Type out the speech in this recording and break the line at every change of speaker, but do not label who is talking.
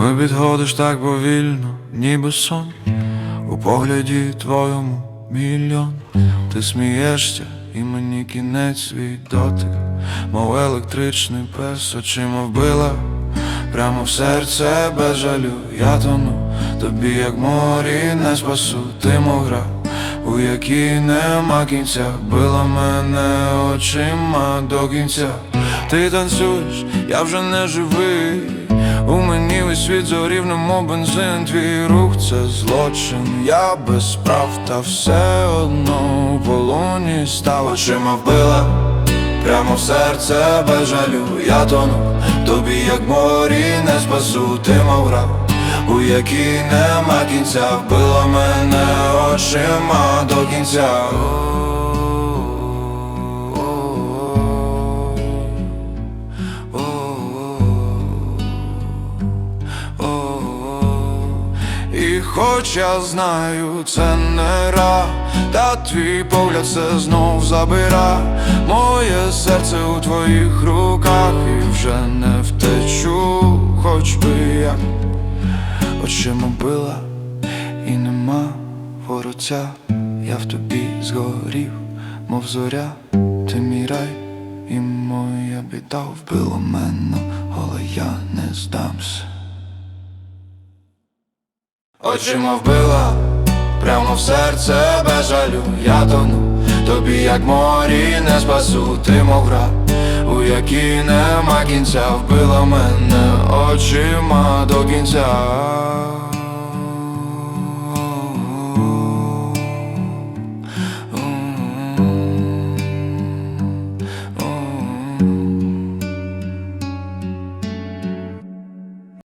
Ми підходиш так повільно, ніби сон. У погляді твоєму мільйон. Ти смієшся, і мені кінець свій дотик, мов електричний пес очима вбила. Прямо в серце без жалю я тону, тобі як морі не спасу, ти мов гра, у якій нема кінця, била мене очима до кінця. Ти танцюєш, я вже не живий. У мені весь світ зорів, немов бензин, твій рух це злочин, я без прав, та все одно у полоні став очима вбила. Прямо в серце без жалю я тону, тобі як морі не спасу, ти мов гра, у якій нема кінця, вбила мене очима до кінця. І хоч я знаю, це не ра, та твій погляд все знов забира. Моє серце у твоїх руках і вже не втечу, хоч би як. Очима била, і нема вороця, я в тобі згорів, мов зоря, ти мій рай, і моя біда вбила мене, але я не здамся. Очима вбила, прямо в серце без жалю я тону, тобі як морі не спасу, ти мов гра, у якій нема кінця, вбила мене очима до кінця.